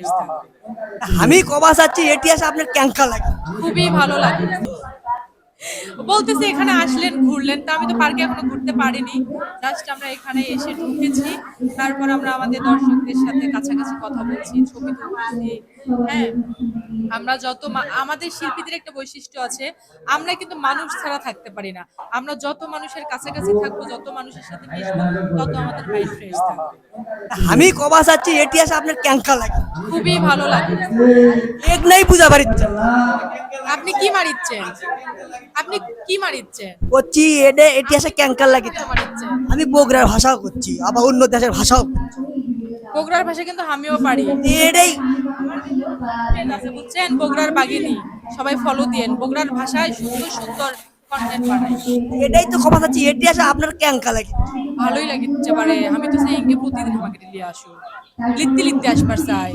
Fresh থাকবে আমি কবা চাচ্ছি ইতিহাস আপনার ক্যাঙ্কা লাগে। খুবই ভালো লাগে। বলতেছি এখানে আসলেন ঘুরলেন। তা আমি তো পার্কে এখনও ঘুরতে পারিনি। জাস্ট আমরা এখানে এসে ঢুকেছি। তারপর আমরা আমাদের দর্শকদের সাথে কাছাকাছি কথা বলছি ছবি তুলতেছি হ্যাঁ আমরা যত মা- আমাদের শিল্পীদের একটা বৈশিষ্ট্য আছে আমরা কিন্তু মানুষ ছাড়া থাকতে পারি না। আমরা যত মানুষের কাছাকাছি থাকব যত মানুষের সাথে মিশবো তত আমাদের মাইন্ড ফ্রেশ থাকবে। আমি কবা চাচ্ছি ইতিহাস আপনার ক্যাঙ্কা লাগে। খুবই ভালো লাগে। এক নাই বুঝা পারিচ্ছে আপনি কি মারিচ্ছেন? আপনি কি মারিচ্ছেন? করছি এডে ইতিহাসে ক্যাঙ্কার লাগে আমি বগুড়ার ভাষাও করছি আবার অন্য দেশের ভাষাও করছি। বগুড়ার ভাষা কিন্তু আমিও পারি। এটাই। বুঝছেন বগুড়ার বাগিনী। সবাই ফলো দিয়েন। বগুড়ার ভাষায় সুন্দর সুন্দর এটাই তো কবা চাচ্ছি আসা আপনার ক্যাঙ্কা লাগে। ভালোই লাগিচ্ছে পারে আমি তো সেই ইঙ্গে প্রতিদিন আমাকে লিয়ে আসো লিখতে লিখতে আসবার চাই।